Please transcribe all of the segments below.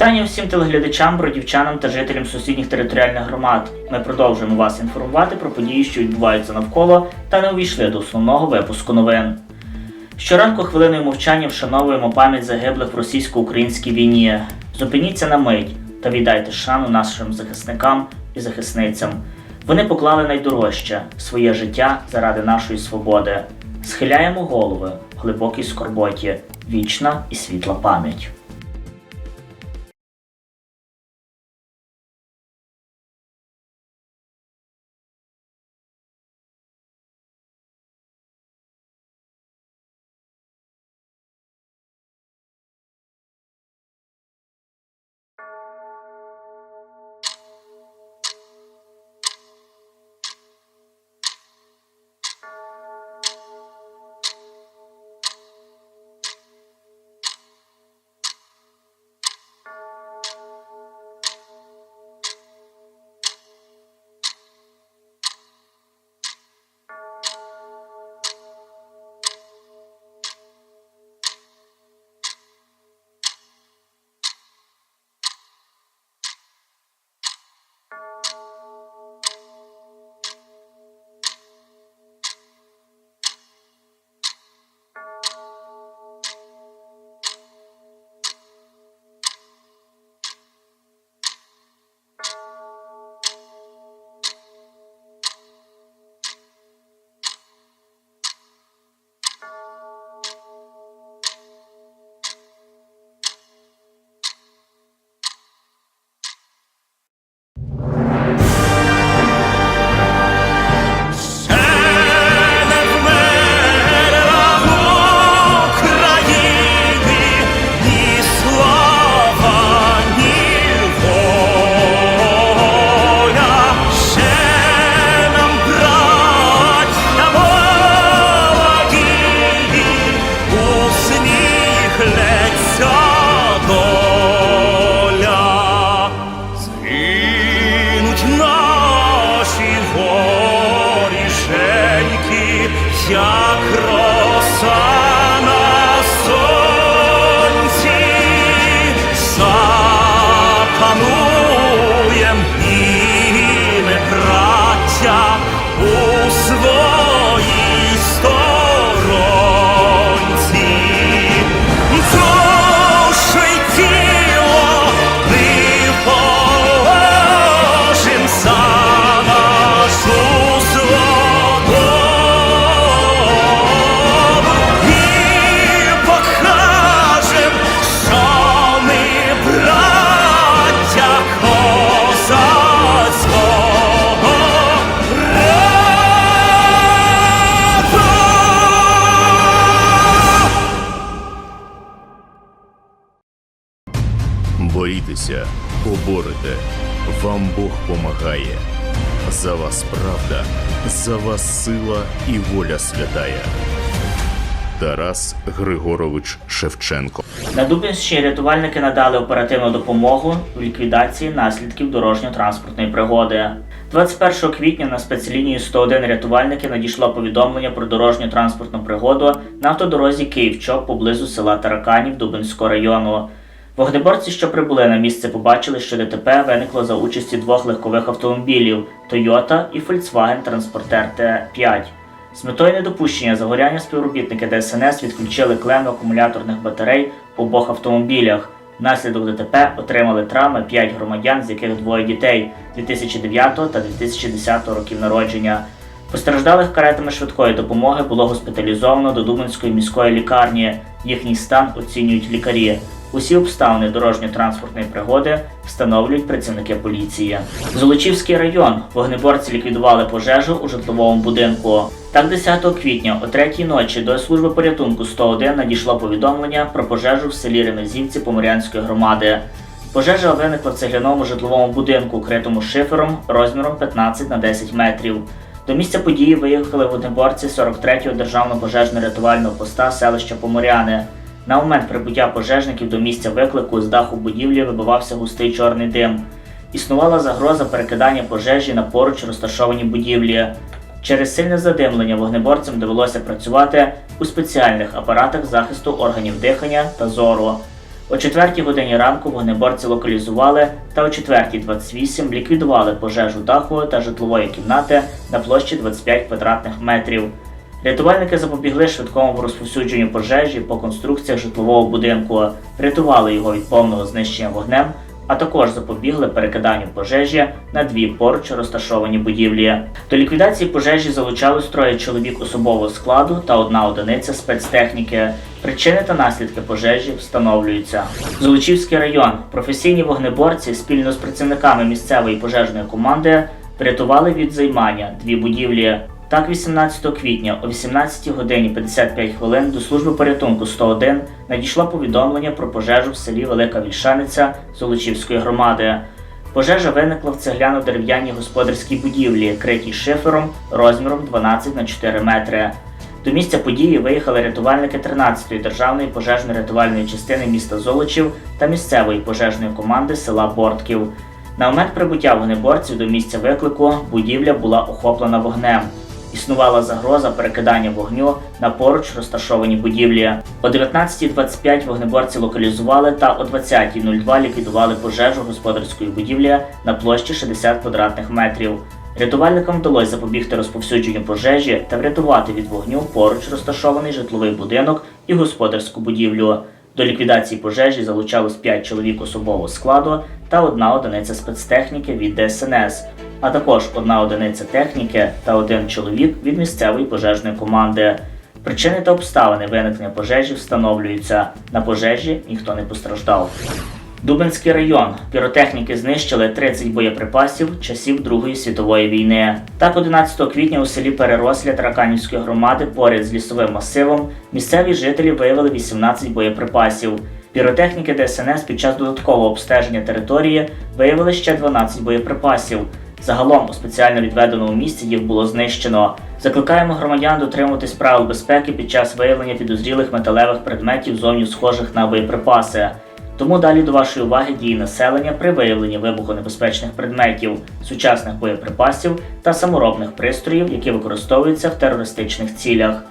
Вітання всім телеглядачам, бродівчанам та жителям сусідніх територіальних громад. Ми продовжуємо вас інформувати про події, що відбуваються навколо, та не увійшли до основного випуску новин. Щоранку хвилиною мовчання вшановуємо пам'ять загиблих в російсько-українській війні. Зупиніться на мить та віддайте шану нашим захисникам і захисницям. Вони поклали найдорожче своє життя заради нашої свободи. Схиляємо голови в глибокій скорботі, вічна і світла пам'ять. Сила і воля святая. Тарас Григорович Шевченко. На Дубинщині рятувальники надали оперативну допомогу в ліквідації наслідків дорожньо-транспортної пригоди. 21 квітня на спецлінію 101 рятувальники надійшло повідомлення про дорожньо-транспортну пригоду на автодорозі Київ-Чоп поблизу села Тараканів Дубинського району. Вогнеборці, що прибули на місце, побачили, що ДТП виникло за участі двох легкових автомобілів Toyota і Volkswagen Transporter T5. З метою недопущення загоряння співробітники ДСНС відключили клеми акумуляторних батарей в обох автомобілях. Внаслідок ДТП отримали травми 5 громадян, з яких двоє дітей 2009 та 2010 років народження. Постраждалих каретами швидкої допомоги було госпіталізовано до Дубинської міської лікарні. Їхній стан оцінюють лікарі. Усі обставини дорожньо-транспортної пригоди встановлюють працівники поліції. Золочівський район вогнеборці ліквідували пожежу у житловому будинку. Так, 10 квітня о 3 ночі до служби порятунку 101 надійшло повідомлення про пожежу в селі Ремезівці Поморянської громади. Пожежа виникла в цегляному житловому будинку, укритому шифером розміром 15 на 10 метрів. До місця події виїхали вогнеборці 43-го державного пожежно-рятувального поста селища Поморяни. На момент прибуття пожежників до місця виклику з даху будівлі вибивався густий чорний дим. Існувала загроза перекидання пожежі на поруч розташовані будівлі. Через сильне задимлення вогнеборцям довелося працювати у спеціальних апаратах захисту органів дихання та зору. О 4 годині ранку вогнеборці локалізували та о 4.28 ліквідували пожежу даху та житлової кімнати на площі 25 квадратних метрів. Рятувальники запобігли швидкому розповсюдженню пожежі по конструкціях житлового будинку, врятували його від повного знищення вогнем, а також запобігли перекиданню пожежі на дві поруч розташовані будівлі. До ліквідації пожежі залучались троє чоловік особового складу та одна одиниця спецтехніки. Причини та наслідки пожежі встановлюються. Золочівський район. Професійні вогнеборці спільно з працівниками місцевої пожежної команди врятували від займання дві будівлі. Так, 18 квітня о 18 годині 55 хвилин до служби порятунку 101 надійшло повідомлення про пожежу в селі Велика Вільшаниця Золочівської громади. Пожежа виникла в цегляно-дерев'яній господарській будівлі, критій шифером розміром 12 на 4 метри. До місця події виїхали рятувальники 13-ї державної пожежно-рятувальної частини міста Золочів та місцевої пожежної команди села Бортків. На момент прибуття вогнеборців до місця виклику будівля була охоплена вогнем. Існувала загроза перекидання вогню на поруч розташовані будівлі. О 19.25 вогнеборці локалізували та о 20.02 ліквідували пожежу господарської будівлі на площі 60 квадратних метрів. Рятувальникам вдалося запобігти розповсюдженню пожежі та врятувати від вогню поруч розташований житловий будинок і господарську будівлю. До ліквідації пожежі залучалось 5 чоловік особового складу та одна одиниця спецтехніки від ДСНС, а також одна одиниця техніки та один чоловік від місцевої пожежної команди. Причини та обставини виникнення пожежі встановлюються. На пожежі ніхто не постраждав. Дубинський район. Піротехніки знищили 30 боєприпасів часів Другої світової війни. Так, 11 квітня у селі Переросля Тараканівської громади поряд з лісовим масивом місцеві жителі виявили 18 боєприпасів. Піротехніки ДСНС під час додаткового обстеження території виявили ще 12 боєприпасів. Загалом у спеціально відведеному місці їх було знищено. Закликаємо громадян дотримуватись правил безпеки під час виявлення підозрілих металевих предметів зовні схожих на боєприпаси. Тому далі до вашої уваги дії населення при виявленні вибухонебезпечних предметів, сучасних боєприпасів та саморобних пристроїв, які використовуються в терористичних цілях.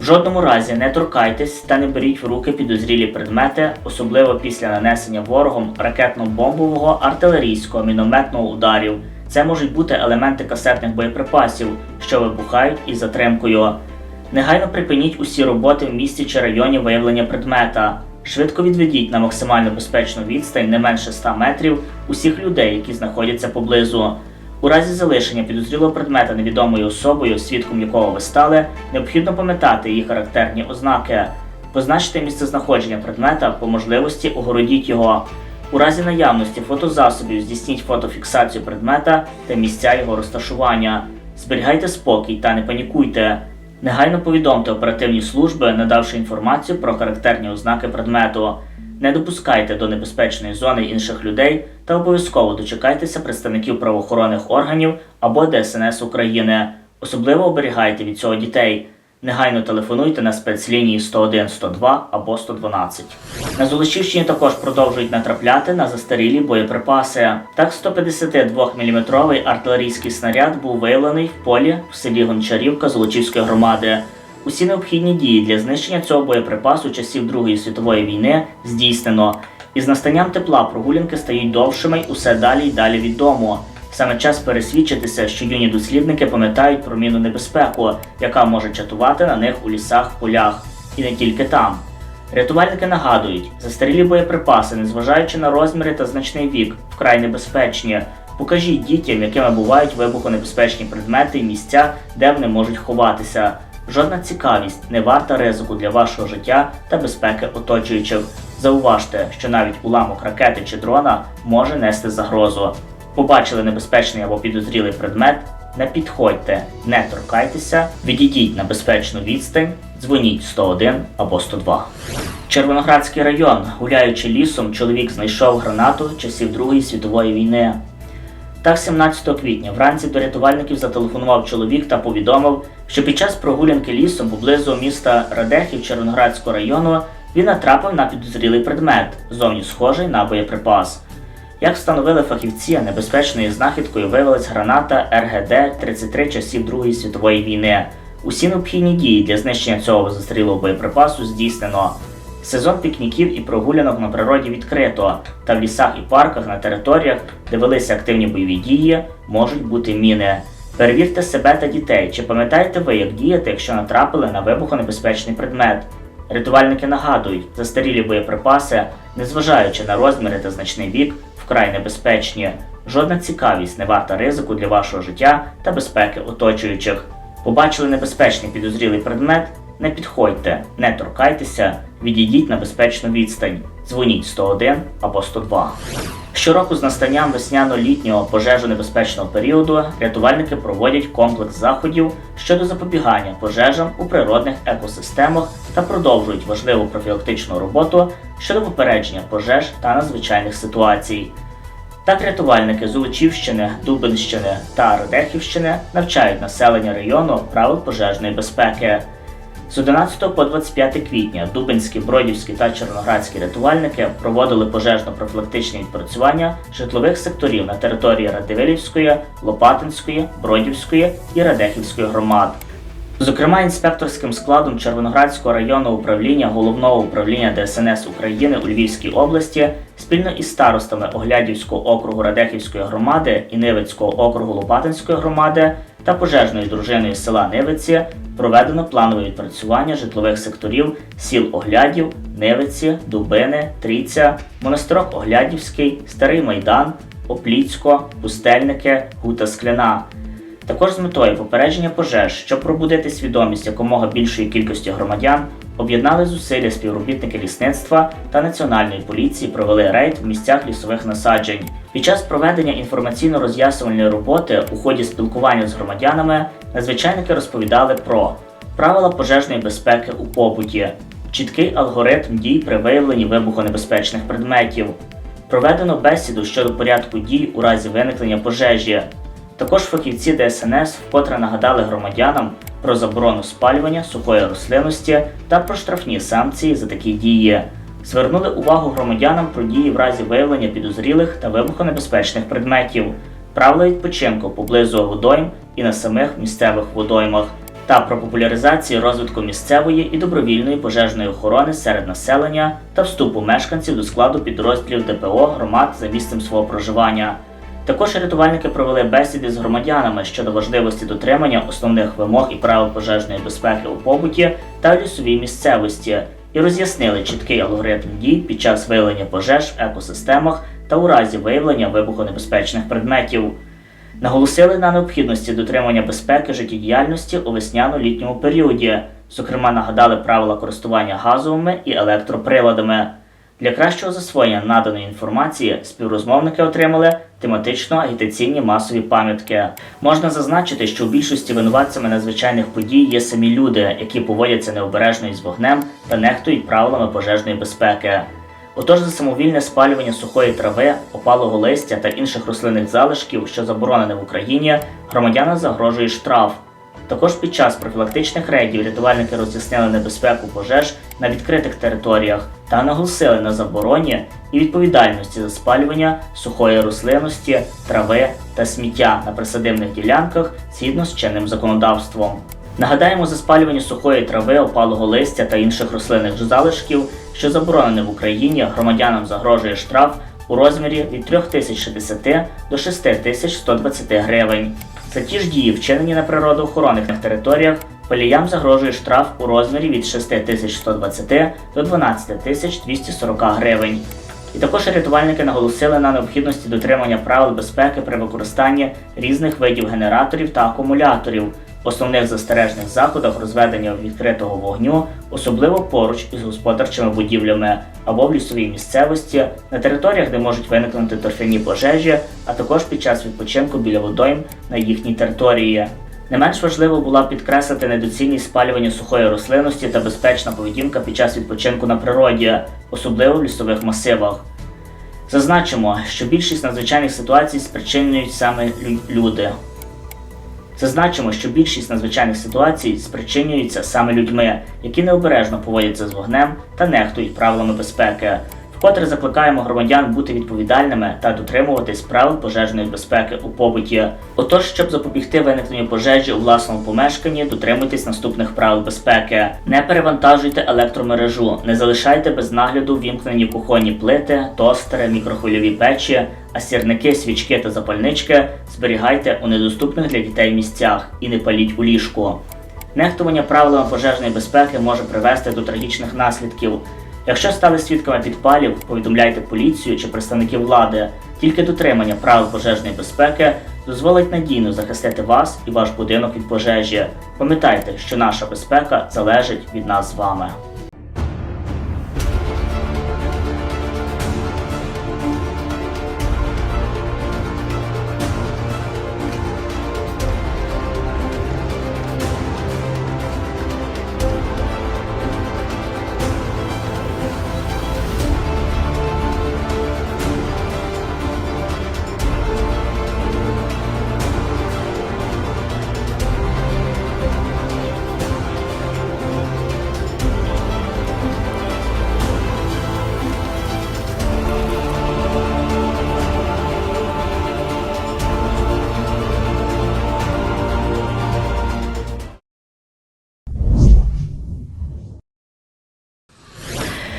В жодному разі не торкайтесь та не беріть в руки підозрілі предмети, особливо після нанесення ворогом ракетно-бомбового, артилерійського, мінометного ударів. Це можуть бути елементи касетних боєприпасів, що вибухають із затримкою. Негайно припиніть усі роботи в місті чи районі виявлення предмета. Швидко відведіть на максимально безпечну відстань не менше 100 метрів усіх людей, які знаходяться поблизу. У разі залишення підозрілого предмета невідомою особою, свідком якого ви стали, необхідно пам'ятати її характерні ознаки. Позначте місце знаходження предмета, по можливості огородіть його. У разі наявності фотозасобів здійсніть фотофіксацію предмета та місця його розташування. Зберігайте спокій та не панікуйте. Негайно повідомте оперативні служби, надавши інформацію про характерні ознаки предмету. Не допускайте до небезпечної зони інших людей та обов'язково дочекайтеся представників правоохоронних органів або ДСНС України. Особливо оберігайте від цього дітей. Негайно телефонуйте на спецлінії 101 102 або 112. На Золочівщині також продовжують натрапляти на застарілі боєприпаси. Так, 152-мм артилерійський снаряд був виявлений в полі в селі Гончарівка Золочівської громади. Усі необхідні дії для знищення цього боєприпасу часів Другої світової війни здійснено. Із настанням тепла прогулянки стають довшими усе далі й далі від дому. Саме час пересвідчитися, що юні дослідники пам'ятають про мінну небезпеку, яка може чатувати на них у лісах, полях, і не тільки там. Рятувальники нагадують, застарілі боєприпаси, незважаючи на розміри та значний вік, вкрай небезпечні. Покажіть дітям, якими бувають вибухонебезпечні предмети і місця, де вони можуть ховатися. Жодна цікавість не варта ризику для вашого життя та безпеки оточуючих. Зауважте, що навіть уламок ракети чи дрона може нести загрозу. Побачили небезпечний або підозрілий предмет, не підходьте, не торкайтеся, відійдіть на безпечну відстань, дзвоніть 101 або 102. Червоноградський район, гуляючи лісом, чоловік знайшов гранату часів Другої світової війни. Так, 17 квітня вранці до рятувальників зателефонував чоловік та повідомив, що під час прогулянки лісом поблизу міста Радехів Червоноградського району він натрапив на підозрілий предмет, зовні схожий на боєприпас. Як встановили фахівці, небезпечною знахідкою виявилась граната РГД-33 часів Другої світової війни. Усі необхідні дії для знищення цього застарілого боєприпасу здійснено. Сезон пікніків і прогулянок на природі відкрито, та в лісах і парках на територіях, де велися активні бойові дії, можуть бути міни. Перевірте себе та дітей, чи пам'ятаєте ви, як діяти, якщо натрапили на вибухонебезпечний предмет. Рятувальники нагадують, застарілі боєприпаси, незважаючи на розміри та значний вік, вкрай небезпечні. Жодна цікавість не варта ризику для вашого життя та безпеки оточуючих. Побачили небезпечний підозрілий предмет? Не підходьте, не торкайтеся, відійдіть на безпечну відстань, дзвоніть 101 або 102. Щороку з настанням весняно-літнього пожежонебезпечного періоду рятувальники проводять комплекс заходів щодо запобігання пожежам у природних екосистемах та продовжують важливу профілактичну роботу щодо попередження пожеж та надзвичайних ситуацій. Так рятувальники Золочівщини, Дубинщини та Радехівщини навчають населення району правил пожежної безпеки. З 11 по 25 квітня Дубинські, Бродівські та Чорноградські рятувальники проводили пожежно-профілактичні відпрацювання житлових секторів на території Радивилівської, Лопатинської, Бродівської і Радехівської громад. Зокрема, інспекторським складом Червоноградського районного управління Головного управління ДСНС України у Львівській області спільно із старостами Оглядівського округу Радехівської громади і Нивицького округу Лопатинської громади та пожежною дружиною села Нивиці проведено планове відпрацювання житлових секторів сіл Оглядів, Нивиці, Дубини, Трійця, Монастирок Оглядівський, Старий Майдан, Опліцько, Пустельники, Гута Скляна. Також з метою попередження пожеж, щоб пробудити свідомість якомога більшої кількості громадян, об'єднали зусилля співробітники лісництва та національної поліції провели рейд в місцях лісових насаджень. Під час проведення інформаційно-роз'ясувальної роботи у ході спілкування з громадянами надзвичайники розповідали про правила пожежної безпеки у побуті, чіткий алгоритм дій при виявленні вибухонебезпечних предметів, проведено бесіду щодо порядку дій у разі виникнення пожежі. Також фахівці ДСНС вкотре нагадали громадянам про заборону спалювання сухої рослинності та про штрафні санкції за такі дії. Звернули увагу громадянам про дії в разі виявлення підозрілих та вибухонебезпечних предметів, правила відпочинку поблизу водойм і на самих місцевих водоймах, та про популяризацію розвитку місцевої і добровільної пожежної охорони серед населення та вступу мешканців до складу підрозділів ДПО громад за місцем свого проживання. Також рятувальники провели бесіди з громадянами щодо важливості дотримання основних вимог і правил пожежної безпеки у побуті та лісовій місцевості і роз'яснили чіткий алгоритм дій під час виявлення пожеж в екосистемах та у разі виявлення вибухонебезпечних предметів. Наголосили на необхідності дотримання безпеки життєдіяльності у весняно-літньому періоді, зокрема нагадали правила користування газовими і електроприладами. Для кращого засвоєння наданої інформації співрозмовники отримали тематично-агітаційні масові пам'ятки. Можна зазначити, що у більшості винуватцями надзвичайних подій є самі люди, які поводяться необережно із вогнем та нехтують правилами пожежної безпеки. Отож, за самовільне спалювання сухої трави, опалого листя та інших рослинних залишків, що заборонене в Україні, громадянам загрожує штраф. Також під час профілактичних рейдів рятувальники роз'яснили небезпеку пожеж на відкритих територіях та наголосили на забороні і відповідальності за спалювання сухої рослинності, трави та сміття на присадибних ділянках згідно з чинним законодавством. Нагадаємо, за спалювання сухої трави, опалого листя та інших рослинних залишків, що заборонене в Україні, громадянам загрожує штраф у розмірі від 3060 до 6120 гривень. За ті ж дії, вчинені на природоохоронних територіях, поліям загрожує штраф у розмірі від 6120 до 12240 гривень. І також рятувальники наголосили на необхідності дотримання правил безпеки при використанні різних видів генераторів та акумуляторів, основних застережних заходах розведення відкритого вогню, особливо поруч із господарчими будівлями або в лісовій місцевості, на територіях, де можуть виникнути торфяні пожежі, а також під час відпочинку біля водойм на їхній території. Не менш важливо була підкреслити недоцільність спалювання сухої рослинності та безпечна поведінка під час відпочинку на природі, особливо в лісових масивах. Зазначимо, що більшість надзвичайних ситуацій спричинюють саме люди. Зазначимо, що більшість надзвичайних ситуацій спричинюються саме людьми, які необережно поводяться з вогнем та нехтують правилами безпеки. Вкотре закликаємо громадян бути відповідальними та дотримуватись правил пожежної безпеки у побуті. Отож, щоб запобігти виникненню пожежі у власному помешканні, дотримуйтесь наступних правил безпеки: не перевантажуйте електромережу, не залишайте без нагляду вімкнені кухонні плити, тостери, мікрохвильові печі, а сірники, свічки та запальнички зберігайте у недоступних для дітей місцях і не паліть у ліжку. Нехтування правилами пожежної безпеки може привести до трагічних наслідків. Якщо стали свідками підпалів, повідомляйте поліцію чи представників влади. Тільки дотримання правил пожежної безпеки дозволить надійно захистити вас і ваш будинок від пожежі. Пам'ятайте, що наша безпека залежить від нас з вами.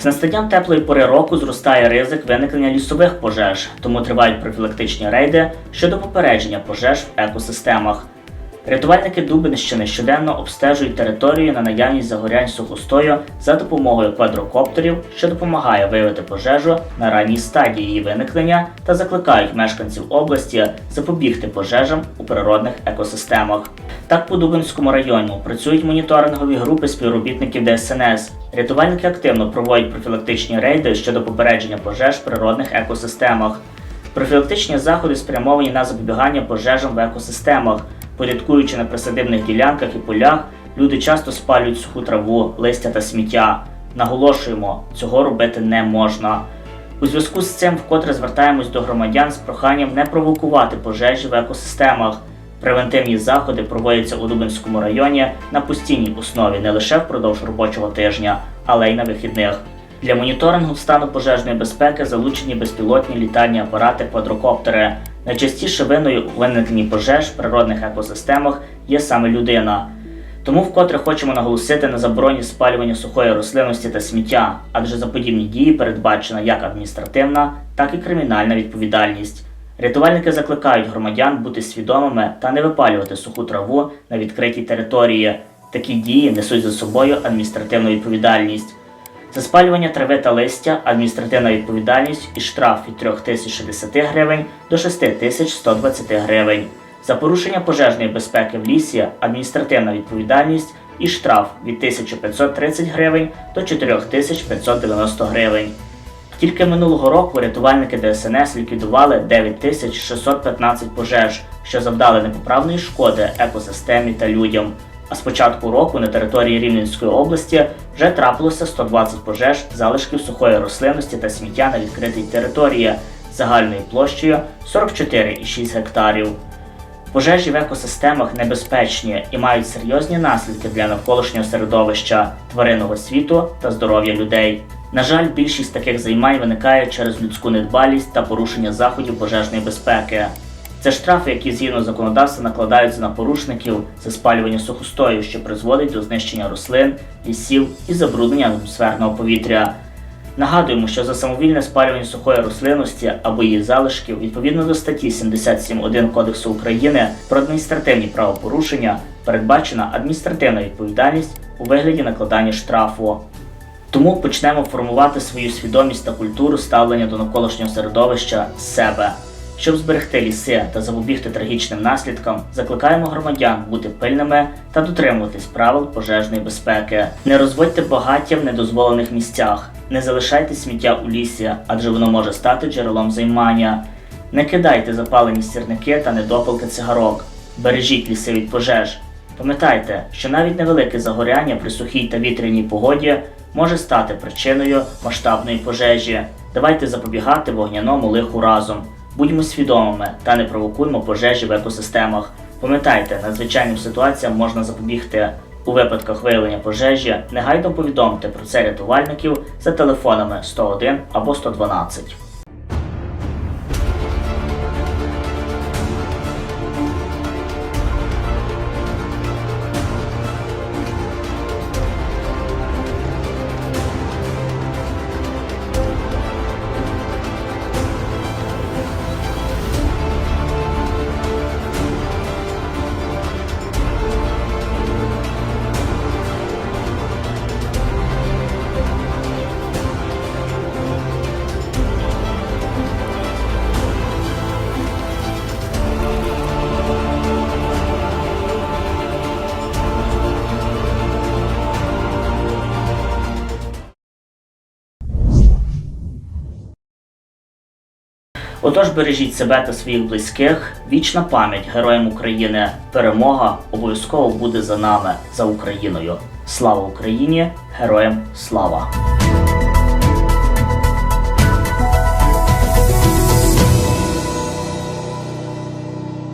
З настанням теплої пори року зростає ризик виникнення лісових пожеж, тому тривають профілактичні рейди щодо попередження пожеж в екосистемах. Рятувальники Дубинщини щоденно обстежують територію на наявність загорянь сухостою за допомогою квадрокоптерів, що допомагає виявити пожежу на ранній стадії її виникнення та закликають мешканців області запобігти пожежам у природних екосистемах. Так по Дубинському району працюють моніторингові групи співробітників ДСНС. Рятувальники активно проводять профілактичні рейди щодо попередження пожеж в природних екосистемах. Профілактичні заходи спрямовані на запобігання пожежам в екосистемах. Порядкуючи на присадибних ділянках і полях, люди часто спалюють суху траву, листя та сміття. Наголошуємо, цього робити не можна. У зв'язку з цим вкотре звертаємось до громадян з проханням не провокувати пожежі в екосистемах. Превентивні заходи проводяться у Дубинському районі на постійній основі не лише впродовж робочого тижня, але й на вихідних. Для моніторингу стану пожежної безпеки залучені безпілотні літальні апарати квадрокоптери. Найчастіше виною у виникненні пожеж в природних екосистемах є саме людина. Тому вкотре хочемо наголосити на забороні спалювання сухої рослинності та сміття, адже за подібні дії передбачена як адміністративна, так і кримінальна відповідальність. Рятувальники закликають громадян бути свідомими та не випалювати суху траву на відкритій території. Такі дії несуть за собою адміністративну відповідальність. За спалювання трави та листя адміністративна відповідальність і штраф від 3060 гривень до 6120 гривень. За порушення пожежної безпеки в лісі адміністративна відповідальність і штраф від 1530 гривень до 4590 гривень. Тільки минулого року рятувальники ДСНС ліквідували 9615 пожеж, що завдали непоправної шкоди екосистемі та людям. А з початку року на території Рівненської області вже трапилося 120 пожеж залишків сухої рослинності та сміття на відкритій території загальною площею 44,6 гектарів. Пожежі в екосистемах небезпечні і мають серйозні наслідки для навколишнього середовища, тваринного світу та здоров'я людей. На жаль, більшість таких займань виникає через людську недбалість та порушення заходів пожежної безпеки. Це штрафи, які згідно законодавства накладаються на порушників за спалювання сухостою, що призводить до знищення рослин, лісів і забруднення атмосферного повітря. Нагадуємо, що за самовільне спалювання сухої рослинності або її залишків відповідно до статті 77.1 Кодексу України про адміністративні правопорушення передбачена адміністративна відповідальність у вигляді накладання штрафу. Тому почнемо формувати свою свідомість та культуру ставлення до навколишнього середовища з себе. Щоб зберегти ліси та запобігти трагічним наслідкам, закликаємо громадян бути пильними та дотримуватись правил пожежної безпеки. Не розводьте багаття в недозволених місцях, не залишайте сміття у лісі, адже воно може стати джерелом займання. Не кидайте запалені сірники та недопалки цигарок. Бережіть ліси від пожеж. Пам'ятайте, що навіть невелике загоряння при сухій та вітряній погоді може стати причиною масштабної пожежі. Давайте запобігати вогняному лиху разом. Будьмо свідомими та не провокуємо пожежі в екосистемах. Пам'ятайте, надзвичайним ситуаціям можна запобігти У випадках виявлення пожежі негайно повідомте про це рятувальників за телефонами 101 або 112. Отож бережіть себе та своїх близьких. Вічна пам'ять героям України. Перемога обов'язково буде за нами, за Україною. Слава Україні! Героям слава!